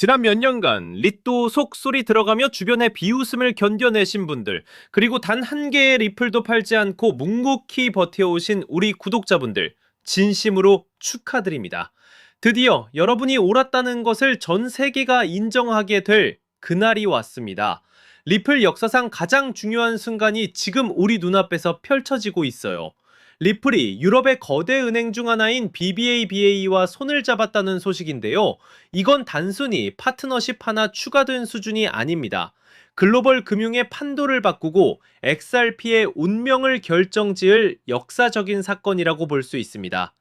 지난 몇 년간 리또 속소리 들어가며 주변의 비웃음을 견뎌내신 분들, 그리고 단 한 개의 리플도 팔지 않고 묵묵히 버텨오신 우리 구독자분들, 진심으로 축하드립니다. 드디어 여러분이 옳았다는 것을 전 세계가 인정하게 될 그날이 왔습니다. 리플 역사상 가장 중요한 순간이 지금 우리 눈앞에서 펼쳐지고 있어요. 리플이 유럽의 거대 은행 중 하나인 BBABA와 손을 잡았다는 소식인데요. 이건 단순히 파트너십 하나 추가된 수준이 아닙니다. 글로벌 금융의 판도를 바꾸고 XRP의 운명을 결정지을 역사적인 사건이라고 볼 수 있습니다.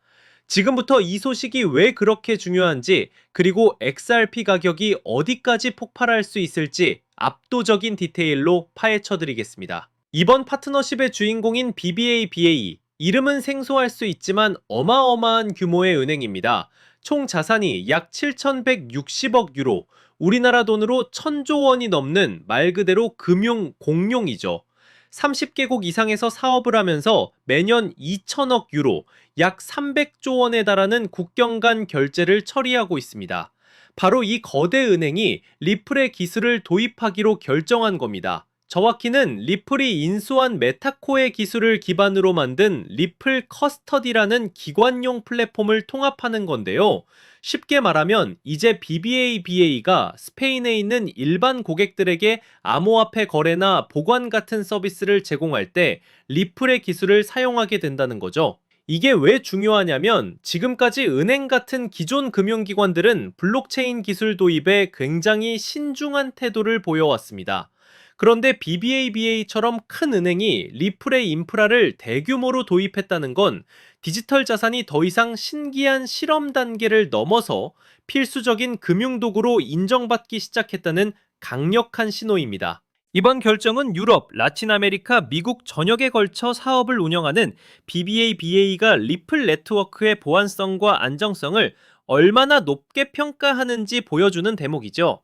지금부터 이 소식이 왜 그렇게 중요한지, 그리고 XRP 가격이 어디까지 폭발할 수 있을지 압도적인 디테일로 파헤쳐 드리겠습니다. 이번 파트너십의 주인공인 BBABA, 이름은 생소할 수 있지만 어마어마한 규모의 은행입니다. 총 자산이 약 7,160억 유로, 우리나라 돈으로 1,000조 원이 넘는 말 그대로 금융 공룡이죠. 30개국 이상에서 사업을 하면서 매년 2천억 유로, 약 300조 원에 달하는 국경 간 결제를 처리하고 있습니다. 바로 이 거대 은행이 리플의 기술을 도입하기로 결정한 겁니다. 정확히는 리플이 인수한 메타코의 기술을 기반으로 만든 리플 커스터디라는 기관용 플랫폼을 통합하는 건데요. 쉽게 말하면 이제 BBABA가 스페인에 있는 일반 고객들에게 암호화폐 거래나 보관 같은 서비스를 제공할 때 리플의 기술을 사용하게 된다는 거죠. 이게 왜 중요하냐면 지금까지 은행 같은 기존 금융기관들은 블록체인 기술 도입에 굉장히 신중한 태도를 보여왔습니다. 그런데 BBABA처럼 큰 은행이 리플의 인프라를 대규모로 도입했다는 건 디지털 자산이 더 이상 신기한 실험 단계를 넘어서 필수적인 금융도구로 인정받기 시작했다는 강력한 신호입니다. 이번 결정은 유럽, 라틴 아메리카, 미국 전역에 걸쳐 사업을 운영하는 BBABA가 리플 네트워크의 보안성과 안정성을 얼마나 높게 평가하는지 보여주는 대목이죠.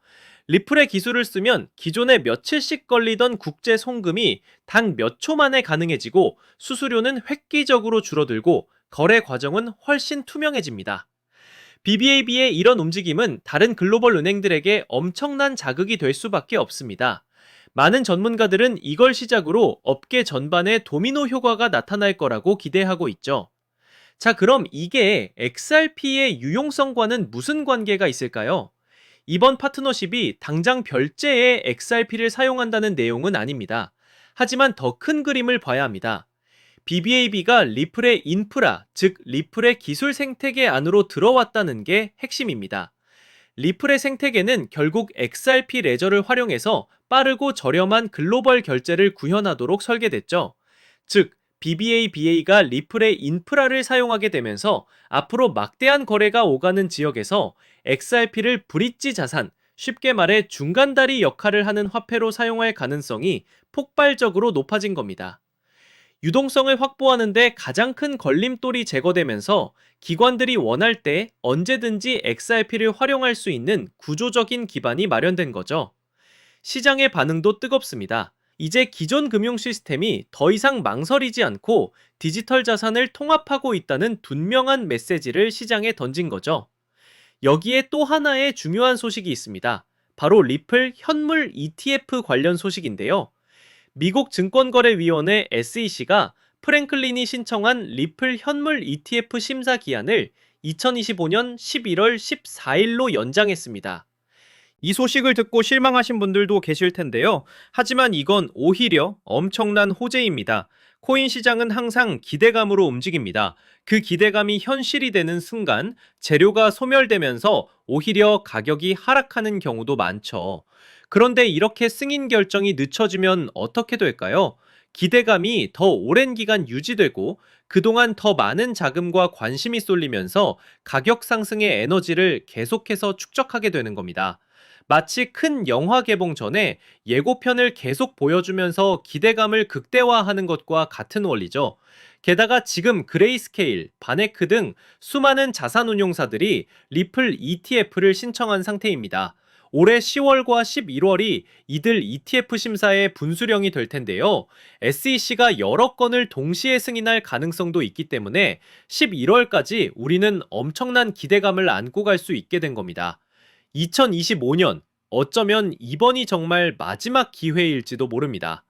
리플의 기술을 쓰면 기존에 며칠씩 걸리던 국제 송금이 단몇초 만에 가능해지고 수수료는 획기적으로 줄어들고 거래 과정은 훨씬 투명해집니다. BBAB의 이런 움직임은 다른 글로벌 은행들에게 엄청난 자극이 될 수밖에 없습니다. 많은 전문가들은 이걸 시작으로 업계 전반에 도미노 효과가 나타날 거라고 기대하고 있죠. 자, 그럼 이게 XRP의 유용성과는 무슨 관계가 있을까요? 이번 파트너십이 당장 별제의 XRP를 사용한다는 내용은 아닙니다. 하지만 더 큰 그림을 봐야 합니다. BBAB가 리플의 인프라, 즉 리플의 기술 생태계 안으로 들어왔다는 게 핵심입니다. 리플의 생태계는 결국 XRP 레저를 활용해서 빠르고 저렴한 글로벌 결제를 구현하도록 설계됐죠. 즉, BBABA가 리플의 인프라를 사용하게 되면서 앞으로 막대한 거래가 오가는 지역에서 XRP를 브릿지 자산, 쉽게 말해 중간다리 역할을 하는 화폐로 사용할 가능성이 폭발적으로 높아진 겁니다. 유동성을 확보하는데 가장 큰 걸림돌이 제거되면서 기관들이 원할 때 언제든지 XRP를 활용할 수 있는 구조적인 기반이 마련된 거죠. 시장의 반응도 뜨겁습니다. 이제 기존 금융 시스템이 더 이상 망설이지 않고 디지털 자산을 통합하고 있다는 분명한 메시지를 시장에 던진 거죠. 여기에 또 하나의 중요한 소식이 있습니다. 바로 리플 현물 ETF 관련 소식인데요. 미국 증권거래위원회 SEC가 프랭클린이 신청한 리플 현물 ETF 심사 기한을 2025년 11월 14일로 연장했습니다. 이 소식을 듣고 실망하신 분들도 계실 텐데요. 하지만 이건 오히려 엄청난 호재입니다. 코인 시장은 항상 기대감으로 움직입니다. 그 기대감이 현실이 되는 순간 재료가 소멸되면서 오히려 가격이 하락하는 경우도 많죠. 그런데 이렇게 승인 결정이 늦춰지면 어떻게 될까요? 기대감이 더 오랜 기간 유지되고 그동안 더 많은 자금과 관심이 쏠리면서 가격 상승의 에너지를 계속해서 축적하게 되는 겁니다. 마치 큰 영화 개봉 전에 예고편을 계속 보여주면서 기대감을 극대화하는 것과 같은 원리죠. 게다가 지금 그레이스케일, 바네크 등 수많은 자산운용사들이 리플 ETF를 신청한 상태입니다. 올해 10월과 11월이 이들 ETF 심사의 분수령이 될 텐데요. SEC가 여러 건을 동시에 승인할 가능성도 있기 때문에 11월까지 우리는 엄청난 기대감을 안고 갈 수 있게 된 겁니다. 2025년 어쩌면 이번이 정말 마지막 기회일지도 모릅니다.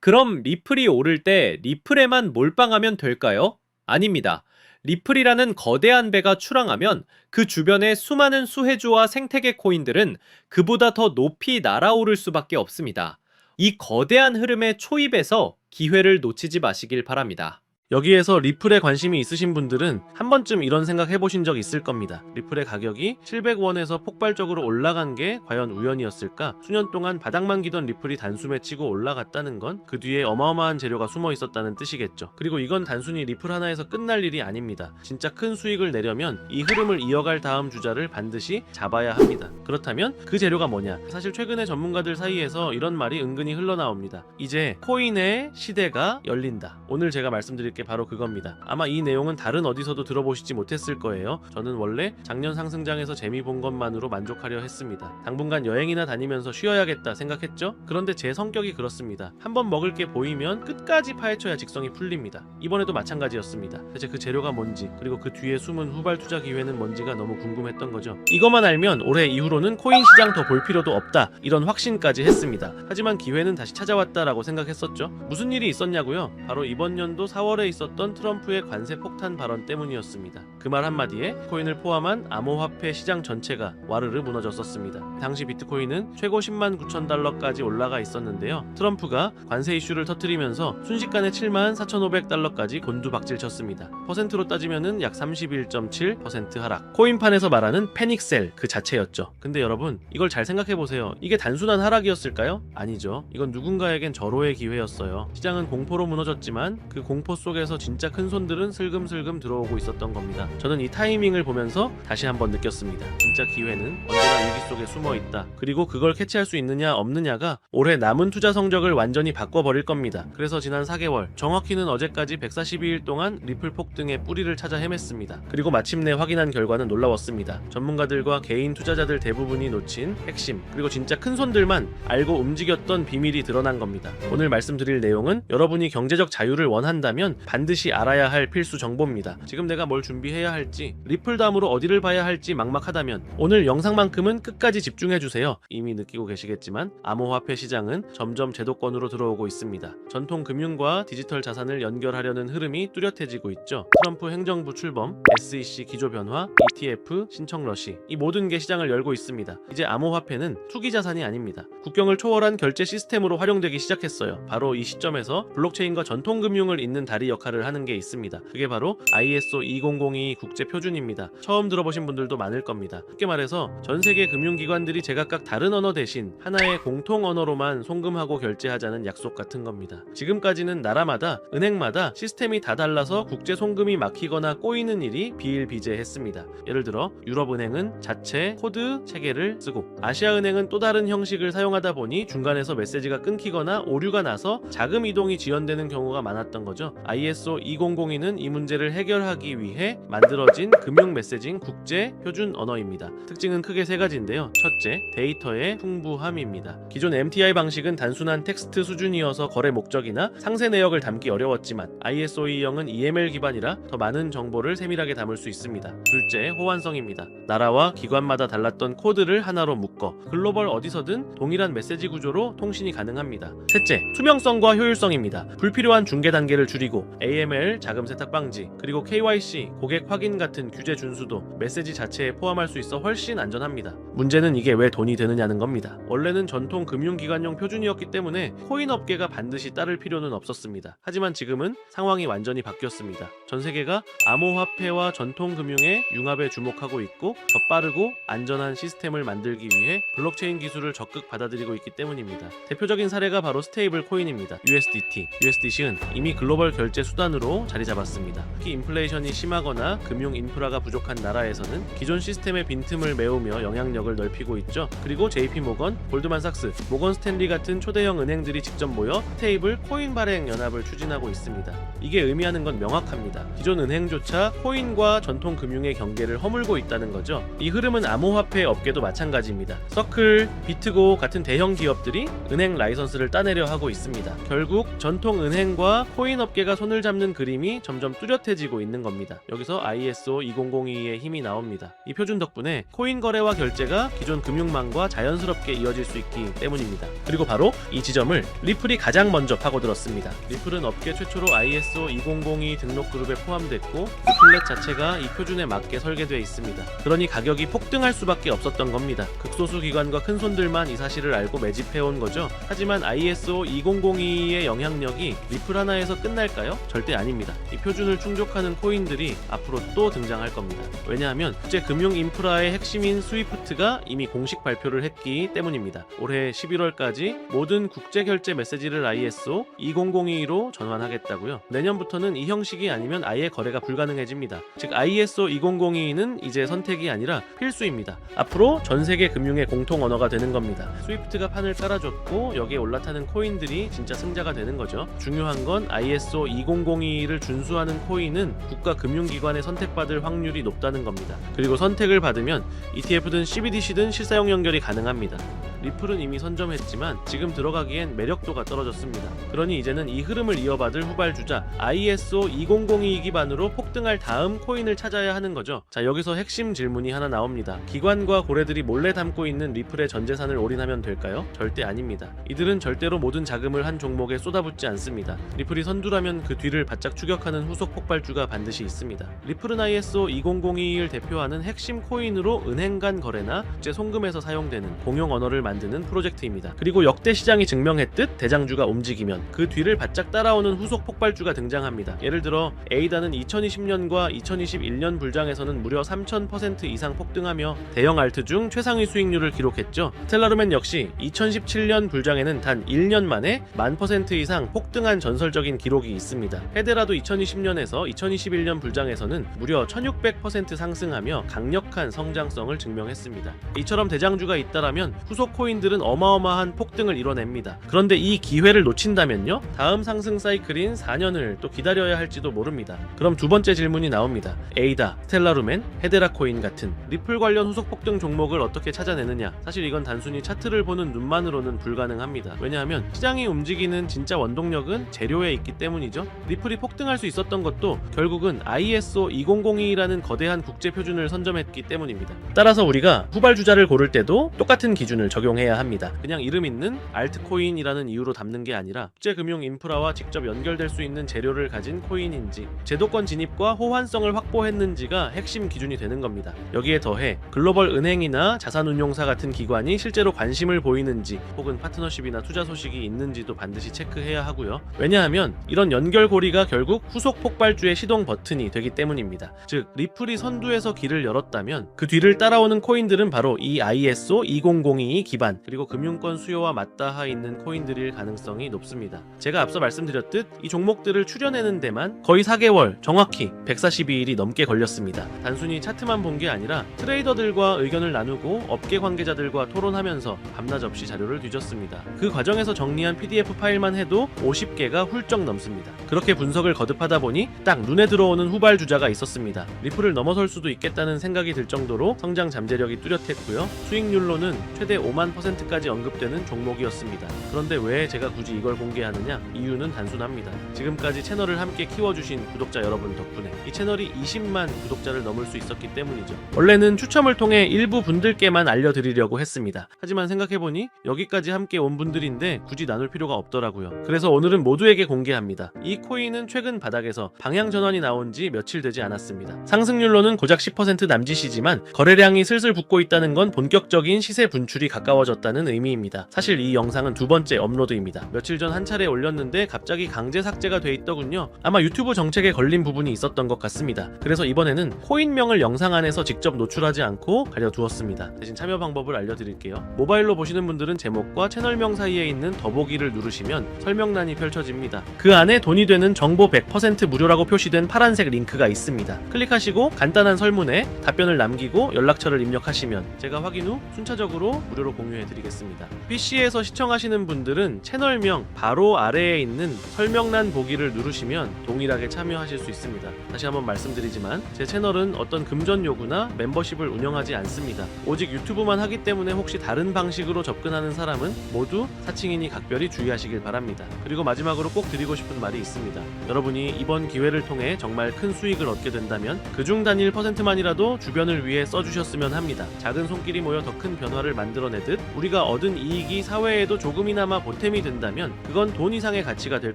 그럼 리플이 오를 때 리플에만 몰빵하면 될까요? 아닙니다. 리플이라는 거대한 배가 출항하면 그 주변의 수많은 수혜주와 생태계 코인들은 그보다 더 높이 날아오를 수밖에 없습니다. 이 거대한 흐름에 초입해서 기회를 놓치지 마시길 바랍니다. 여기에서 리플에 관심이 있으신 분들은 한 번쯤 이런 생각 해보신 적 있을 겁니다. 리플의 가격이 700원에서 폭발적으로 올라간 게 과연 우연이었을까? 수년 동안 바닥만 기던 리플이 단숨에 치고 올라갔다는 건 그 뒤에 어마어마한 재료가 숨어 있었다는 뜻이겠죠. 그리고 이건 단순히 리플 하나에서 끝날 일이 아닙니다. 진짜 큰 수익을 내려면 이 흐름을 이어갈 다음 주자를 반드시 잡아야 합니다. 그렇다면 그 재료가 뭐냐? 사실 최근에 전문가들 사이에서 이런 말이 은근히 흘러나옵니다. 이제 코인의 시대가 열린다. 오늘 제가 말씀드릴 게 바로 그겁니다. 아마 이 내용은 다른 어디서도 들어보시지 못했을 거예요. 저는 원래 작년 상승장에서 재미 본 것만으로 만족하려 했습니다. 당분간 여행이나 다니면서 쉬어야겠다 생각했죠? 그런데 제 성격이 그렇습니다. 한번 먹을 게 보이면 끝까지 파헤쳐야 직성이 풀립니다. 이번에도 마찬가지였습니다. 대체 그 재료가 뭔지 그리고 그 뒤에 숨은 후발 투자 기회는 뭔지가 너무 궁금했던 거죠. 이것만 알면 올해 이후로는 코인 시장 더 볼 필요도 없다 이런 확신까지 했습니다. 하지만 기회는 다시 찾아왔다라고 생각했었죠. 무슨 일이 있었냐고요? 바로 이번 연도 4월에 있었던 트럼프의 관세 폭탄 발언 때문이었습니다. 그 말 한마디에 코인을 포함한 암호화폐 시장 전체가 와르르 무너졌었습니다. 당시 비트코인은 최고 10만 9천 달러까지 올라가 있었는데요. 트럼프가 관세 이슈를 터뜨리면서 순식간에 7만 4,500달러까지 곤두박질 쳤습니다. 퍼센트로 따지면은 약 31.7% 하락. 코인판에서 말하는 패닉셀 그 자체였죠. 근데 여러분 이걸 잘 생각해 보세요. 이게 단순한 하락이었을까요? 아니죠. 이건 누군가에겐 절호의 기회였어요. 시장은 공포로 무너졌지만 그 공포 속에 서 진짜 큰 손들은 슬금슬금 들어오고 있었던 겁니다. 저는 이 타이밍을 보면서 다시 한번 느꼈습니다. 진짜 기회는 언제나 위기 속에 숨어 있다. 그리고 그걸 캐치할 수 있느냐 없느냐가 올해 남은 투자 성적을 완전히 바꿔버릴 겁니다. 그래서 지난 4개월, 정확히는 어제까지 142일 동안 리플 폭등의 뿌리를 찾아 헤맸습니다. 그리고 마침내 확인한 결과는 놀라웠습니다. 전문가들과 개인 투자자들 대부분이 놓친 핵심, 그리고 진짜 큰 손들만 알고 움직였던 비밀이 드러난 겁니다. 오늘 말씀드릴 내용은 여러분이 경제적 자유를 원한다면 반드시 알아야 할 필수 정보입니다. 지금 내가 뭘 준비해야 할지, 리플 다음으로 어디를 봐야 할지 막막하다면 오늘 영상만큼은 끝까지 집중해 주세요. 이미 느끼고 계시겠지만 암호화폐 시장은 점점 제도권으로 들어오고 있습니다. 전통 금융과 디지털 자산을 연결하려는 흐름이 뚜렷해지고 있죠. 트럼프 행정부 출범, SEC 기조 변화, ETF 신청 러시 이 모든 게 시장을 열고 있습니다. 이제 암호화폐는 투기 자산이 아닙니다. 국경을 초월한 결제 시스템으로 활용되기 시작했어요. 바로 이 시점에서 블록체인과 전통 금융을 잇는 다리 역할을 하는 게 있습니다. 그게 바로 ISO 2002 국제 표준입니다. 처음 들어보신 분들도 많을 겁니다. 쉽게 말해서 전 세계 금융기관들이 제각각 다른 언어 대신 하나의 공통 언어로만 송금하고 결제하자는 약속 같은 겁니다. 지금까지는 나라마다 은행마다 시스템이 다 달라서 국제 송금이 막히거나 꼬이는 일이 비일비재했습니다. 예를 들어 유럽은행은 자체 코드 체계를 쓰고 아시아은행은 또 다른 형식을 사용하다 보니 중간에서 메시지가 끊기거나 오류가 나서 자금 이동이 지연되는 경우가 많았던 거죠. ISO 2002는 이 문제를 해결하기 위해 만들어진 금융 메시징 국제 표준 언어입니다. 특징은 크게 세 가지인데요. 첫째, 데이터의 풍부함입니다. 기존 MTI 방식은 단순한 텍스트 수준이어서 거래 목적이나 상세 내역을 담기 어려웠지만 ISO 2형은 EML 기반이라 더 많은 정보를 세밀하게 담을 수 있습니다. 둘째, 호환성입니다. 나라와 기관마다 달랐던 코드를 하나로 묶어 글로벌 어디서든 동일한 메시지 구조로 통신이 가능합니다. 셋째, 투명성과 효율성입니다. 불필요한 중개 단계를 줄이고 AML 자금 세탁 방지 그리고 KYC 고객 확인 같은 규제 준수도 메시지 자체에 포함할 수 있어 훨씬 안전합니다. 문제는 이게 왜 돈이 되느냐는 겁니다. 원래는 전통 금융기관용 표준이었기 때문에 코인 업계가 반드시 따를 필요는 없었습니다. 하지만 지금은 상황이 완전히 바뀌었습니다. 전 세계가 암호화폐와 전통 금융의 융합에 주목하고 있고 더 빠르고 안전한 시스템을 만들기 위해 블록체인 기술을 적극 받아들이고 있기 때문입니다. 대표적인 사례가 바로 스테이블 코인입니다. USDT. USDC는 이미 글로벌 결제 수단으로 자리 잡았습니다. 특히 인플레이션이 심하거나 금융 인프라가 부족한 나라에서는 기존 시스템의 빈틈을 메우며 영향력을 넓히고 있죠. 그리고 JP 모건, 골드만삭스, 모건 스탠리 같은 초대형 은행들이 직접 모여 스테이블 코인 발행 연합을 추진하고 있습니다. 이게 의미하는 건 명확합니다. 기존 은행조차 코인과 전통 금융의 경계를 허물고 있다는 거죠. 이 흐름은 암호화폐 업계도 마찬가지입니다. 서클, 비트고 같은 대형 기업들이 은행 라이선스를 따내려 하고 있습니다. 결국 전통 은행과 코인 업계가 손을 손을 잡는 그림이 점점 뚜렷해지고 있는 겁니다. 여기서 ISO 2002의 힘이 나옵니다. 이 표준 덕분에 코인 거래와 결제가 기존 금융망과 자연스럽게 이어질 수 있기 때문입니다. 그리고 바로 이 지점을 리플이 가장 먼저 파고들었습니다. 리플은 업계 최초로 ISO 2002 등록 그룹에 포함됐고 리플렛 자체가 이 표준에 맞게 설계되어 있습니다. 그러니 가격이 폭등할 수밖에 없었던 겁니다. 극소수 기관과 큰 손들만 이 사실을 알고 매집해온 거죠. 하지만 ISO 2002의 영향력이 리플 하나에서 끝날까요? 절대 아닙니다. 이 표준을 충족하는 코인들이 앞으로 또 등장할 겁니다. 왜냐하면 국제 금융 인프라의 핵심인 스위프트가 이미 공식 발표를 했기 때문입니다. 올해 11월까지 모든 국제 결제 메시지를 ISO 2002로 전환하겠다고요. 내년부터는 이 형식이 아니면 아예 거래가 불가능해집니다. 즉 ISO 2002는 이제 선택이 아니라 필수입니다. 앞으로 전 세계 금융의 공통 언어가 되는 겁니다. 스위프트가 판을 깔아줬고 여기에 올라타는 코인들이 진짜 승자가 되는 거죠. 중요한 건 ISO 2002를 준수하는 코인은 국가 금융기관에 선택받을 확률이 높다는 겁니다. 그리고 선택을 받으면 ETF든 CBDC든 실사용 연결이 가능합니다. 리플은 이미 선점했지만 지금 들어가기엔 매력도가 떨어졌습니다. 그러니 이제는 이 흐름을 이어받을 후발주자 ISO 2002 기반으로 폭등할 다음 코인을 찾아야 하는 거죠. 자 여기서 핵심 질문이 하나 나옵니다. 기관과 고래들이 몰래 담고 있는 리플의 전 재산을 올인하면 될까요? 절대 아닙니다. 이들은 절대로 모든 자금을 한 종목에 쏟아붓지 않습니다. 리플이 선두라면 그 뒤를 바짝 추격하는 후속 폭발주가 반드시 있습니다. 리플은 ISO 2002를 대표하는 핵심 코인으로 은행 간 거래나 국제 송금에서 사용되는 공용 언어를 만 드는 프로젝트입니다. 그리고 역대 시장이 증명했듯 대장주가 움직이면 그 뒤를 바짝 따라오는 후속 폭발주가 등장합니다. 예를 들어 에이다는 2020년과 2021년 불장에서는 무려 3000% 이상 폭등하며 대형 알트 중 최상위 수익률을 기록했죠. 스텔라루멘 역시 2017년 불장에는 단 1년 만에 만 퍼센트 이상 폭등한 전설적인 기록이 있습니다. 헤데라도 2020년에서 2021년 불장에서는 무려 1600% 상승하며 강력한 성장성을 증명했습니다. 이처럼 대장주가 있다라면 후속 코 인들은 어마어마한 폭등을 이뤄냅니다. 그런데 이 기회를 놓친다면요? 다음 상승 사이클인 4년을 또 기다려야 할지도 모릅니다. 그럼 두 번째 질문이 나옵니다. 에이다, 스텔라루멘, 헤데라 코인 같은 리플 관련 후속 폭등 종목을 어떻게 찾아내느냐? 사실 이건 단순히 차트를 보는 눈만으로는 불가능합니다. 왜냐하면 시장이 움직이는 진짜 원동력은 재료에 있기 때문이죠. 리플이 폭등할 수 있었던 것도 결국은 ISO 2002라는 거대한 국제 표준을 선점했기 때문입니다. 따라서 우리가 후발주자를 고를 때도 똑같은 기준을 적용 해야 합니다. 그냥 이름 있는 알트코인이라는 이유로 담는 게 아니라 국제 금융 인프라와 직접 연결될 수 있는 재료를 가진 코인인지 제도권 진입과 호환성을 확보했는지가 핵심 기준이 되는 겁니다. 여기에 더해 글로벌 은행이나 자산운용사 같은 기관이 실제로 관심을 보이는지 혹은 파트너십이나 투자 소식이 있는지도 반드시 체크해야 하고요. 왜냐하면 이런 연결고리가 결국 후속 폭발주의 시동 버튼이 되기 때문입니다. 즉 리플이 선두에서 길을 열었다면 그 뒤를 따라오는 코인들은 바로 이 ISO 2002 기반 그리고 금융권 수요와 맞닿아 있는 코인들일 가능성이 높습니다. 제가 앞서 말씀드렸듯 이 종목들을 추려내는 데만 거의 4개월 정확히 142일이 넘게 걸렸습니다. 단순히 차트만 본 게 아니라 트레이더들과 의견을 나누고 업계 관계자들과 토론하면서 밤낮 없이 자료를 뒤졌습니다. 그 과정에서 정리한 PDF 파일만 해도 50개가 훌쩍 넘습니다. 그렇게 분석을 거듭하다 보니 딱 눈에 들어오는 후발 주자가 있었습니다. 리플을 넘어설 수도 있겠다는 생각이 들 정도로 성장 잠재력이 뚜렷했고요. 수익률로는 최대 5만 퍼센트까지 언급되는 종목이었습니다. 그런데 왜 제가 굳이 이걸 공개하느냐? 이유는 단순합니다. 지금까지 채널을 함께 키워주신 구독자 여러분 덕분에 이 채널이 20만 구독자를 넘을 수 있었기 때문이죠. 원래는 추첨을 통해 일부 분들께만 알려드리려고 했습니다. 하지만 생각해보니 여기까지 함께 온 분들인데 굳이 나눌 필요가 없더라고요. 그래서 오늘은 모두에게 공개합니다. 이 코인은 최근 바닥에서 방향 전환이 나온 지 며칠 되지 않았습니다. 상승률로는 고작 10% 남짓이지만 거래량이 슬슬 붙고 있다는 건 본격적인 시세 분출이 가까워 졌다는 의미입니다. 사실 이 영상은 두 번째 업로드입니다. 며칠 전 한 차례 올렸는데 갑자기 강제 삭제가 돼 있더군요. 아마 유튜브 정책에 걸린 부분이 있었던 것 같습니다. 그래서 이번에는 코인명을 영상 안에서 직접 노출하지 않고 가려두었습니다. 대신 참여 방법을 알려드릴게요. 모바일로 보시는 분들은 제목과 채널명 사이에 있는 더보기를 누르시면 설명란이 펼쳐집니다. 그 안에 돈이 되는 정보 100% 무료라고 표시된 파란색 링크가 있습니다. 클릭하시고 간단한 설문에 답변을 남기고 연락처를 입력하시면 제가 확인 후 순차적으로 무료로 공 유해드리겠습니다. PC에서 시청하시는 분들은 채널명 바로 아래에 있는 설명란 보기를 누르시면 동일하게 참여하실 수 있습니다. 다시 한번 말씀드리지만 제 채널은 어떤 금전 요구나 멤버십을 운영하지 않습니다. 오직 유튜브만 하기 때문에 혹시 다른 방식으로 접근하는 사람은 모두 사칭이니 각별히 주의하시길 바랍니다. 그리고 마지막으로 꼭 드리고 싶은 말이 있습니다. 여러분이 이번 기회를 통해 정말 큰 수익을 얻게 된다면 그중 단일 퍼센트만이라도 주변을 위해 써주셨으면 합니다. 작은 손길이 모여 더 큰 변화를 만들어내 듯 우리가 얻은 이익이 사회에도 조금이나마 보탬이 된다면 그건 돈 이상의 가치가 될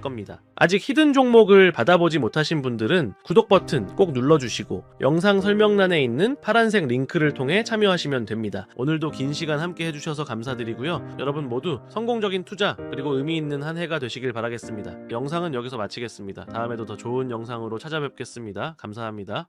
겁니다. 아직 히든 종목을 받아보지 못하신 분들은 구독 버튼 꼭 눌러주시고 영상 설명란에 있는 파란색 링크를 통해 참여하시면 됩니다. 오늘도 긴 시간 함께 해주셔서 감사드리고요. 여러분 모두 성공적인 투자 그리고 의미 있는 한 해가 되시길 바라겠습니다. 영상은 여기서 마치겠습니다. 다음에도 더 좋은 영상으로 찾아뵙겠습니다. 감사합니다.